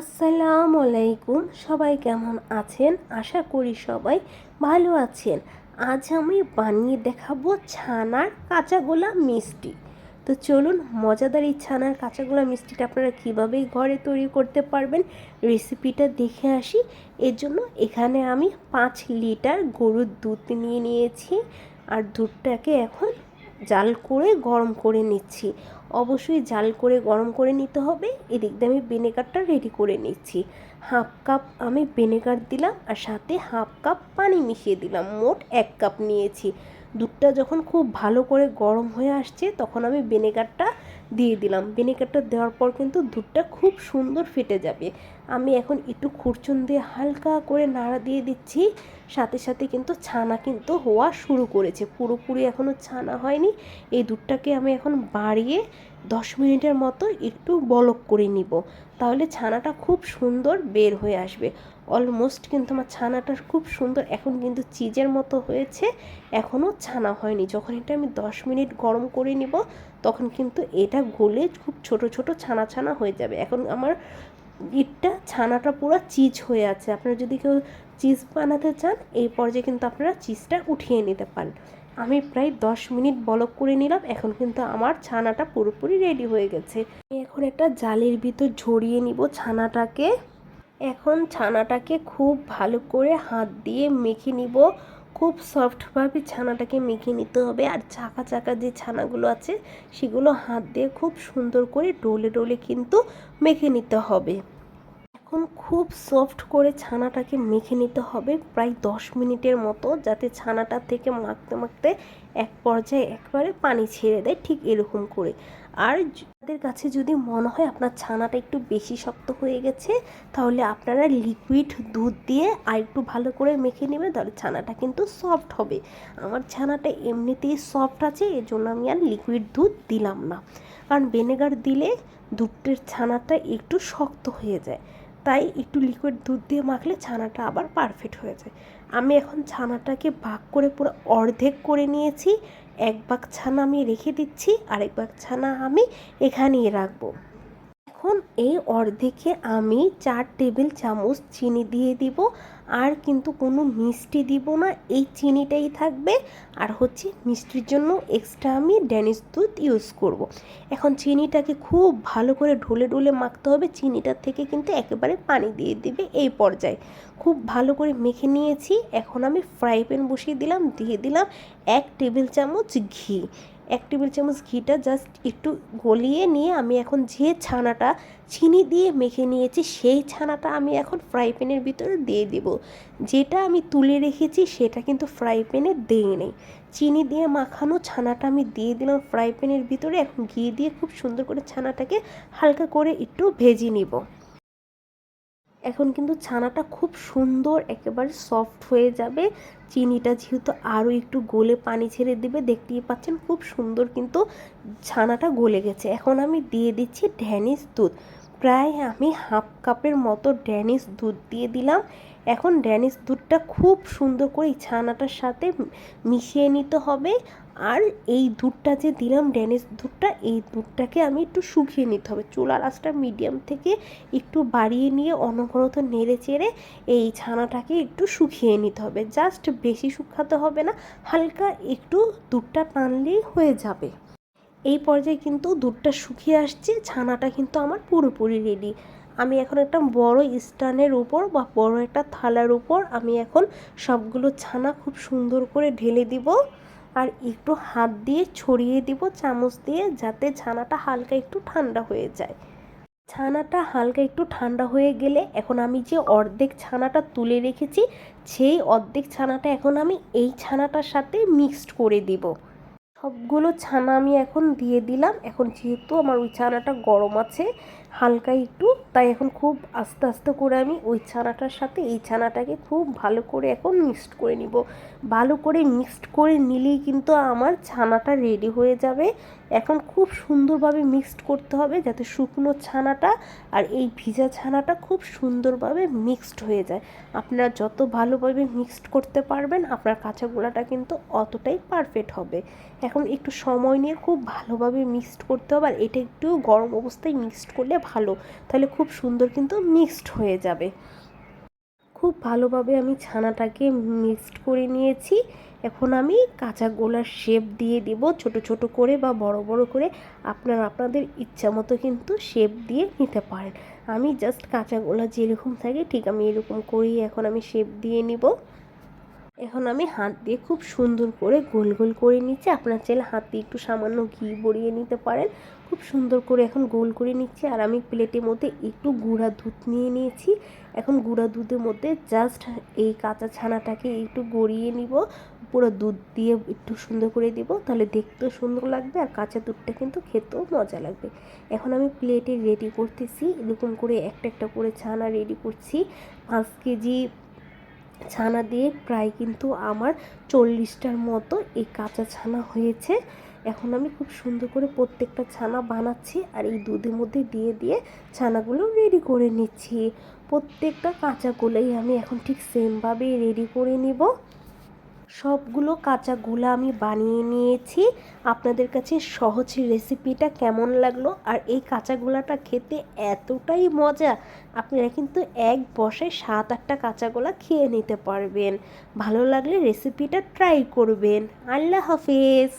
আসসালামু আলাইকুম। সবাই কেমন আছেন? আশা করি সবাই ভালো আছেন। আজ আমি বানিয়ে দেখাবো ছানার কাঁচাগোলা মিষ্টি। তো চলুন, মজাদার এই ছানার কাঁচাগোলা মিষ্টিটা আপনারা কীভাবে ঘরে তৈরি করতে পারবেন রেসিপিটা দেখে আসি। এর জন্য এখানে আমি পাঁচ লিটার গরুর দুধ নিয়ে নিয়েছি। আর দুধটাকে এখন জাল করে গরম করে নিচ্ছি। অবশ্যই জাল করে গরম করে নিতে হবে। এদিক দিয়ে আমি ভিনেগারটা রেডি করে নিচ্ছি। হাফ কাপ আমি ভিনেগার দিলাম আর সাথে হাফ কাপ পানি মিশিয়ে দিলাম। মোট এক কাপ নিয়েছি। দুধটা যখন খুব ভালো করে গরম হয়ে আসছে, তখন আমি ভিনেগারটা দিয়ে দিলাম। ভিনেগারটা দেওয়ার পর কিন্তু দুধটা খুব সুন্দর ফেটে যাবে। আমি এখন একটু খুরচুন দিয়ে হালকা করে নাড়া দিয়ে দিচ্ছি। সাথে সাথে কিন্তু ছানা কিন্তু হওয়া শুরু করেছে। পুরোপুরি এখনও ছানা হয়নি। এই দুধটাকে আমি এখন বাড়িয়ে দশ মিনিটের মতো একটু বলক করে নিব, তাহলে ছানাটা খুব সুন্দর বের হয়ে আসবে। অলমোস্ট কিন্তু আমার ছানাটা খুব সুন্দর, এখন কিন্তু চিজের মতো হয়েছে এখনও ছানা হয়নি। যখন এটা আমি দশ মিনিট গরম করে নিব, তখন কিন্তু এটা গলে খুব ছোট ছোট ছানা ছানা হয়ে যাবে। এখন আমার ইটটা, ছানাটা পুরো চিজ হয়ে আছে। আপনারা যদি কেউ চিজ বানাতে চান, এই পর্যায়ে কিন্তু আপনারা চিজটা উঠিয়ে নিতে পারেন। আমি প্রায় দশ মিনিট বলক করে নিলাম, এখন কিন্তু আমার ছানাটা পুরোপুরি রেডি হয়ে গেছে। এখন একটা জালের ভিতর ঝরিয়ে নিব ছানাটাকে। এখন ছানাটাকে খুব ভালো করে হাত দিয়ে মেখে নিব। খুব সফটভাবে ছানাটাকে মেখে নিতে হবে আর চাকা চাকা যে ছানাগুলো আছে, সেগুলো হাত দিয়ে খুব সুন্দর করে ডলে ডলে কিন্তু মেখে নিতে হবে। এখন খুব সফট করে ছানাটাকে মেখে নিতে হবে প্রায় দশ মিনিটের মতো, যাতে ছানাটা থেকে মাখতে মাখতে এক পর্যায়ে একবারে পানি ছেড়ে দেয় ঠিক এরকম করে। আর যাদের কাছে যদি মনে হয় আপনার ছানাটা একটু বেশি শক্ত হয়ে গেছে, তাহলে আপনারা লিকুইড দুধ দিয়ে আর একটু ভালো করে মেখে নেবে তাহলে ছানাটা কিন্তু সফট হবে। আমার ছানাটা এমনিতেই সফট আছে, এর জন্য আমি আর লিকুইড দুধ দিলাম না। কারণ ভিনেগার দিলে দুধের ছানাটা একটু শক্ত হয়ে যায়। তাই একটু লিকুইড দুধ দিয়ে মাখলে ছানাটা আবার পারফেক্ট হয়ে যায়। আমি এখন ছানাটাকে ভাগ করে পুরো অর্ধেক করে নিয়েছি, এক ভাগ ছানা আমি রেখে দিচ্ছি, আরেক ভাগ ছানা আমি এখানেই রাখব। এখন এই অর্ধেকে আমি চার টেবিল চামচ চিনি দিয়ে দিব। আর কিন্তু কোনো মিষ্টি দিব না, এই চিনিটাই থাকবে। আর হচ্ছে মিষ্টির জন্য এক্সট্রা আমি ড্যানিশ দুধ ইউজ করব। এখন চিনিটাকে খুব ভালো করে ঢুলে ঢুলে মাখতে হবে। চিনিটার থেকে কিন্তু একেবারে পানি দিয়ে দিবে এই পর্যায়ে। খুব ভালো করে মেখে নিয়েছি। এখন আমি ফ্রাই প্যান বসিয়ে দিলাম, দিয়ে দিলাম এক টেবিল চামচ ঘি। এক টেবিল চামচ ঘিটা জাস্ট একটু গলিয়ে নিয়ে আমি এখন যে ছানাটা চিনি দিয়ে মেখে নিয়েছি, সেই ছানাটা আমি এখন ফ্রাই প্যানের ভিতরে দিয়ে দেব। যেটা আমি তুলে রেখেছি, সেটা কিন্তু ফ্রাই প্যানে দিয়ে নেই। চিনি দিয়ে মাখানো ছানাটা আমি দিয়ে দিলাম ফ্রাই প্যানের ভিতরে। এখন ঘি দিয়ে খুব সুন্দর করে ছানাটাকে হালকা করে একটু ভেজে নিব। এখন কিন্তু ছানাটা খুব সুন্দর, একেবারে সফট হয়ে যাবে। চিনিটা যেহেতু আরও একটু গলে পানি ছেড়ে দিবে, দেখতেই পাচ্ছেন খুব সুন্দর কিন্তু ছানাটা গলে গেছে। এখন আমি দিয়ে দিচ্ছি ঢ্যানিস দুধ। প্রায় আমি হাফ কাপের মতো ড্যানিশ দুধ দিয়ে দিলাম। এখন ড্যানিশ দুধটা খুব সুন্দর করে এই ছানাটার সাথে মিশিয়ে নিতে হবে। আর এই দুধটা যে দিলাম, ড্যানিশ দুধটা, এই দুধটাকে আমি একটু শুকিয়ে নিতে হবে। চুলার আঁচটা মিডিয়াম থেকে একটু বাড়িয়ে নিয়ে অনবরত নেড়ে চেড়ে এই ছানাটাকে একটু শুকিয়ে নিতে হবে। জাস্ট বেশি শুকাতে হবে না, হালকা একটু দুধটা টানলেই হয়ে যাবে। এই পর্যায়ে কিন্তু দুধটা শুকিয়ে আসছে, ছানাটা কিন্তু আমার পুরোপুরি রেডি আমি এখন একটা বড় স্টানের উপর বা বড় একটা থালার উপর আমি এখন সবগুলো ছানা খুব সুন্দর করে ঢেলে দিব আর একটু হাত দিয়ে ছড়িয়ে দিব চামচ দিয়ে যাতে ছানাটা হালকা একটু ঠান্ডা হয়ে যায়। ছানাটা হালকা একটু ঠান্ডা হয়ে গেলে এখন আমি যে অর্ধেক ছানাটা তুলে রেখেছি, সেই অর্ধেক ছানাটা এখন আমি এই ছানাটার সাথে মিক্সড করে দিব। সবগুলো ছানা আমি এখন দিয়ে দিলাম। এখন যেহেতু আমার ওই ছানাটা গরম আছে হালকা একটু, তাই এখন খুব আস্তে আস্তে করে আমি ওই ছানাটার সাথে, এই ছানাটাকে খুব ভালো করে এখন মিক্সড করে নিব। ভালো করে মিক্সড করে নিলেই কিন্তু আমার ছানাটা রেডি হয়ে যাবে। এখন খুব সুন্দরভাবে মিক্সড করতে হবে যাতে শুকনো ছানাটা আর এই ভিজা ছানাটা খুব সুন্দরভাবে মিক্সড হয়ে যায়। আপনারা যত ভালোভাবে মিক্সড করতে পারবেন, আপনার কাঁচা গোলাটা কিন্তু অতটাই পারফেক্ট হবে। এখন একটু সময় নিয়ে খুব ভালোভাবে মিক্সড করতে হবে, আর এটা একটু গরম অবস্থায় মিক্সড করলে ভালো, তাহলে খুব সুন্দর কিন্তু মিক্সড হয়ে যাবে। খুব ভালোভাবে আমি ছানাটাকে মিক্সড করে নিয়েছি। এখন আমি কাঁচা গোলার শেপ দিয়ে দিব, ছোট ছোট করে বা বড় বড় করে। আপনারা আপনাদের ইচ্ছা মতো কিন্তু শেপ দিয়ে নিতে পারেন। আমি জাস্ট কাঁচা গোলা যেরকম থাকে ঠিক আমি এরকম করেই এখন আমি শেপ দিয়ে নিব। এখন আমি হাত দিয়ে খুব সুন্দর করে গোল গোল করে নিচ্ছি। আপনার চাইলে হাত দিয়ে একটু সামান্য ঘি বড়িয়ে নিতে পারেন। খুব সুন্দর করে এখন গোল করে নিচ্ছি। আর আমি প্লেটের মধ্যে একটু গুঁড়া দুধ নিয়ে নিয়েছি। এখন গুঁড়া দুধের মধ্যে জাস্ট এই কাঁচা ছানাটাকে একটু গড়িয়ে নিব। পুরো দুধ দিয়ে একটু সুন্দর করে দিব। তাহলে দেখতেও সুন্দর লাগবে আর কাঁচা দুধটা কিন্তু খেতেও মজা লাগবে। এখন আমি প্লেটে রেডি করতেছি। এরকম করে একটা একটা করে ছানা রেডি করছি। পাঁচ কেজি ছানা দিয়ে প্রায় কিন্তু আমার চল্লিশটার মতো এই কাঁচা ছানা হয়েছে। এখন আমি খুব সুন্দর করে প্রত্যেকটা ছানা বানাচ্ছি আর এই দুধের মধ্যে দিয়ে দিয়ে ছানাগুলো রেডি করে নিচ্ছি। প্রত্যেকটা কাঁচাগুলোই আমি এখন ঠিক সেমভাবেই রেডি করে নিব। সবগুলো কাঁচা গুলা আমি বানিয়ে নিয়েছি। আপনাদের কাছে সহজ রেসিপিটা কেমন লাগল? আর এই কাঁচা গোলাটা খেতে এতটাই মজা, আপনারা কিন্তু এক বসে সাত আটটা কাঁচা গোলা খেয়ে নিতে পারবেন। ভালো লাগলে রেসিপিটা ট্রাই করবেন। আল্লাহ হাফেজ!